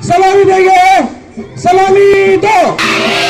Salami tinggal Salami tinggal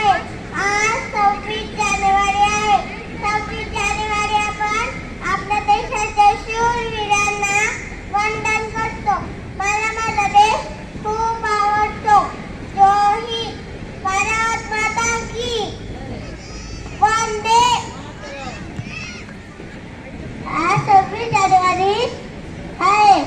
आहे. आज सव्वीस जानेवारी आहे. सव्वीस जानेवारी आपण आपल्या देशाच्या शूरवीरांना वंदन करतो. मला माझा देश खूप आवडतो. जो भारत माता की. वंदे. आज सव्वीस जानेवारी आहे.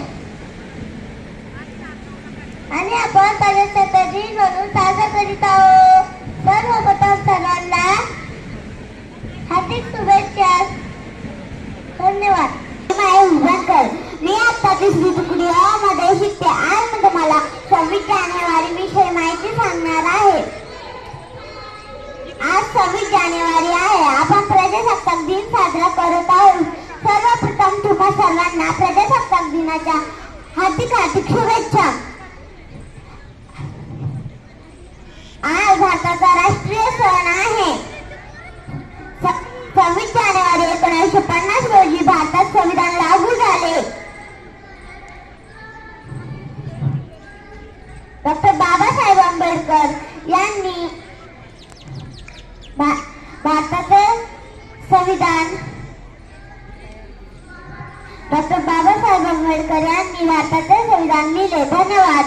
आणि आपण प्रजासत्ताक दिन म्हणून साजरा करीत आहोत सर्वप्रथम सर्वांना हार्दिक शुभेच्छा धन्यवाद उभारकर मी आता तिसरी तुकडी अ मध्ये शिकते. आज मी तुम्हाला सव्वीस जानेवारी विषयी माहिती सांगणार आहे. आज सव्वीस जानेवारी आहे. आपण प्रजासत्ताक दिन साजरा करत आहोत. सर्वप्रथम तुम्हा सर्वांना प्रजासत्ताक दिनाच्या हार्दिक हार्दिक भा- भारताचे संविधान. डॉक्टर बाबासाहेब आंबेडकर यांनी भारताचे संविधान लिहिले. धन्यवाद.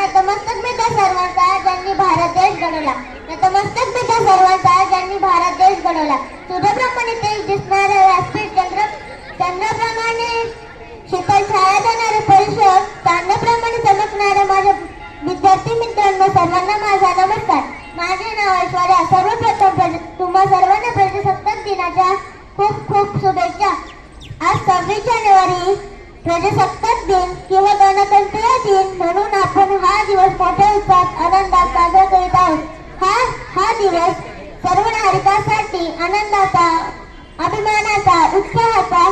नतमस्तक मी त्या सर्वांचा ज्यांनी भारत देश घडवला. नतमस्तक मी त्या सर्वांचा ज्यांनी भारत देश घडवला. सूर्यप्रमाणे तेज दिसणारे व्यासपीठ चंद्र चंद्राप्रमाणे शीतल छाया देणारे परिसर चांदण्याप्रमाणे चमकणारे माझे विद्यार्थी मित्रांनो सर्वांना माझा नमस्कार. माझे नाव ऐश्वर्या. सर्व शुभेच्छा. आज सव्वीस जानेवारी प्रजासत्ताक दिन किंवा गणतंत्र दिन म्हणून आपण हा दिवस मोठ्या उत्साहात आनंदात साजरा करीत आहोत. हा हा दिवस सर्व नागरिकांसाठी आनंदाचा अभिमानाचा उत्साहाचा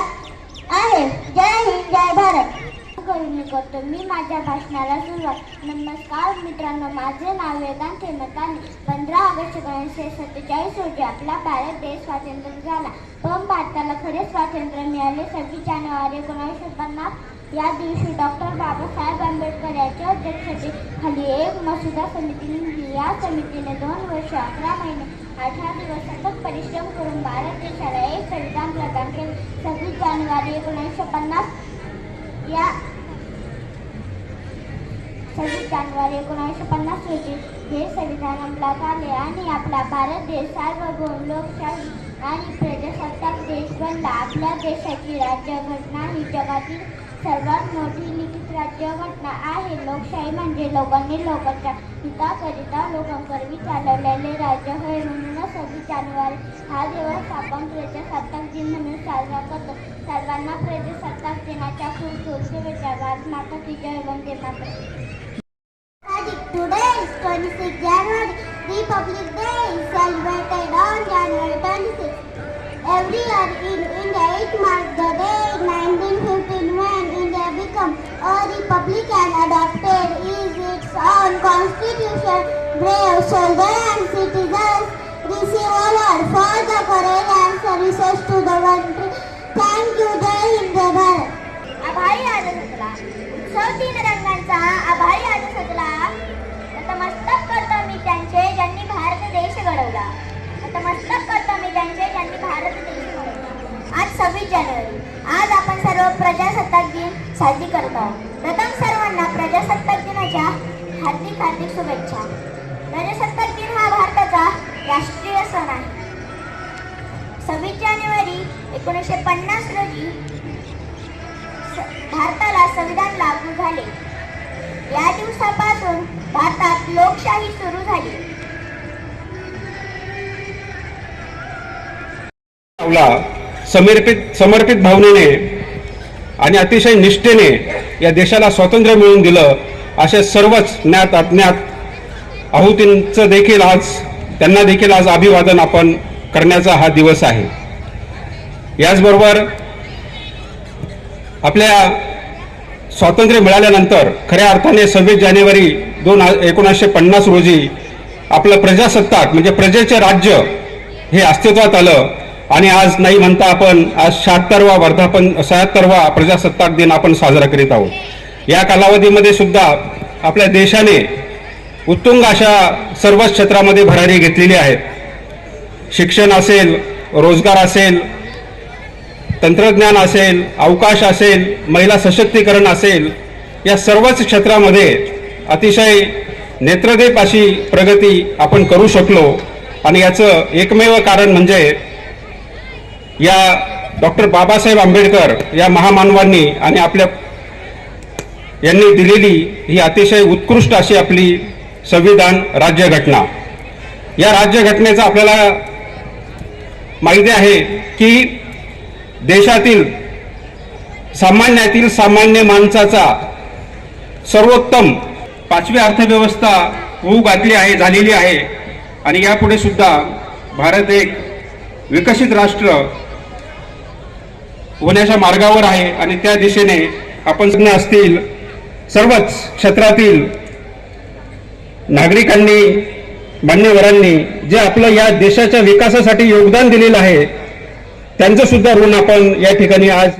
आहे. जय हिंद जय भारत. करून करतो. मी माझ्या भाषणाला सुरुवात. नमस्कार मित्रांनो माझे नाव वेदांत हेमताने पंधरा ऑगस्ट एकोणीसशे सत्तेचाळीस रोजी आपला भारत देश स्वातंत्र्य झाला. पण भारताला खरे स्वातंत्र्य मिळाले. सव्वीस जानेवारी एकोणीसशे पन्नास. या दिवशी डॉक्टर बाबासाहेब आंबेडकर यांच्या अध्यक्षतेखाली एक मसुदा समिती नेमली या समितीने दोन वर्ष अकरा महिने अठरा दिवस सतत परिश्रम करून भारत देशाला एक संविधान प्रदान केले. सव्वीस जानेवारी एकोणीसशे पन्नास. या सव्वीस जानेवारी एकोणीसशे पन्नास रोजी हे संविधान अंमलात आले आणि आपला भारत देश सार्वभौम लोकशाही आणि प्रजासत्ताक देश बनला. आपल्या देशाची राज्यघटना ही जगातील सर्वात मोठी लिखित राज्यघटना आहे. लोकशाही म्हणजे लोकांनी लोकांच्या हिताकरिता लोकांकरवी चालवलेले राज्य होय म्हणूनच सव्वीस जानेवारी हा दिवस आपण प्रजासत्ताक दिन म्हणून साजरा करतो. सर्वांना प्रजासत्ताक दिनाच्या खूप खूप शुभेच्छा. भारत माता की जय वंदे माता Today is 26 January, Republic Day is celebrated on January 26. Every year in India, it marks the day in 1915 when India became a republic and adopted its own constitution. Brave soldiers and citizens receive award for the courage and services to साजरी करत आहोत प्रथम सर्वांना प्रजासत्ताक दिनाच्या हार्दिक हार्दिक शुभेच्छा. प्रजासत्ताक दिन हा भारताचा राष्ट्रीय सण आहे. सव्वीस जानेवारी एकोणीसशे पन्नास रोजी भारताला संविधान लागू झाले. या दिवसापासून भारतात लोकशाही सुरू झाली. समर्पित समर्पित भावनेने आणि अतिशय निष्ठेने या देशाला स्वातंत्र्य मिळवून दिलं असे सर्वच ज्ञात अज्ञात आहुतींचं देखील आज त्यांना देखील आज अभिवादन आपण करण्याचा हा दिवस आहे. याचबरोबर आपल्या स्वातंत्र्य मिळाल्यानंतर खऱ्या अर्थाने सव्वीस जानेवारी दोन एकोणीसशे पन्नास रोजी आपलं प्रजासत्ताक म्हणजे प्रजेचे राज्य हे अस्तित्वात आलं. आणि आज नाही म्हणता आपण आज शहात्तरवा वर्धापन शहात्तरवा प्रजासत्ताक दिन आपण साजरा करीत आहोत. या कालावधीमध्ये सुद्धा आपल्या देशाने उत्तुंग अशा सर्वच क्षेत्रामध्ये भरारी घेतलेली आहे शिक्षण असेल रोजगार असेल तंत्रज्ञान असेल अवकाश असेल महिला सशक्तीकरण असेल या सर्वच क्षेत्रामध्ये अतिशय नेत्रदीप अशी प्रगती आपण करू शकलो. आणि याचं एकमेव कारण म्हणजे या डॉक्टर बाबासाहेब आंबेडकर या महामानवांनी आणि आपल्या यांनी दिलेली ही अतिशय उत्कृष्ट अशी आपली संविधान राज्यघटना. या राज्यघटनेचा आपल्याला माहिती आहे की देशातील सामान्यातील सामान्य माणसाचा सर्वोत्तम पाचवी अर्थव्यवस्था होऊ घातली आहे झालेली आहे. आणि यापुढे सुद्धा भारत एक विकसित राष्ट्र होण्याच्या मार्गावर आहे आणि त्या दिशेने आपण सगळे असतील सर्वच क्षेत्रातील नागरिकांनी मान्यवरांनी जे आपलं या देशाच्या विकासासाठी योगदान दिलेलं आहे त्यांचं सुद्धा ऋण आपण या ठिकाणी आज